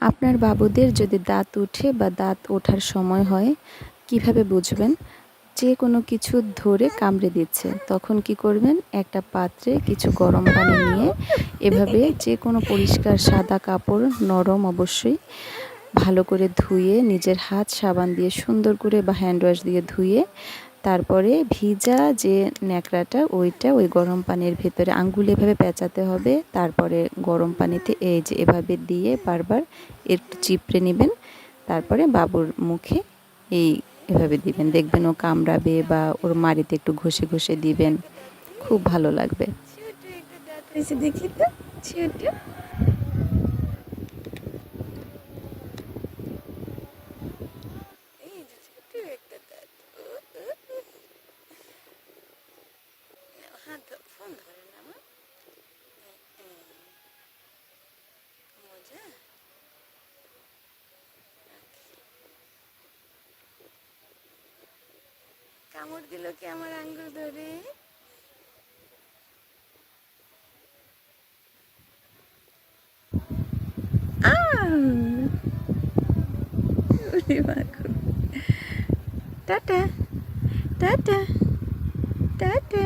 আপনার বাবুদের যদি দাঁত উঠে বা দাঁত ওঠার সময় হয়, কীভাবে বুঝবেন? যে কোনো কিছু ধরে কামড়ে দিচ্ছে। তখন কি করবেন? একটা পাত্রে কিছু গরম পানি নিয়ে এভাবে যে কোনো পরিষ্কার সাদা কাপড়, নরম অবশ্যই, ভালো করে ধুয়ে নিজের হাত সাবান দিয়ে সুন্দর করে বা হ্যান্ড ওয়াশ দিয়ে ধুয়ে তারপরে ভিজা যে ন্যাকড়াটা, ওইটা ওই গরম পানির ভেতরে আঙ্গুল এভাবে পেঁচাতে হবে। তারপরে গরম পানিতে এই যে এভাবে দিয়ে বারবার একটু চিপড়ে নেবেন। তারপরে বাবুর মুখে এই এভাবে দিবেন। দেখবেন ও কামড়াবে বা ওর মাড়িতে একটু ঘষে ঘষে দিবেন। খুব ভালো লাগবে। দেখি তো ছোট এই যে ছোট একটা দাঁত ও, ও, ও। নাও, হাত ফোন ধরে মা মজা কামড় দিল কি আমার আঙ্গুল ধরে টাটা টাটা টাটা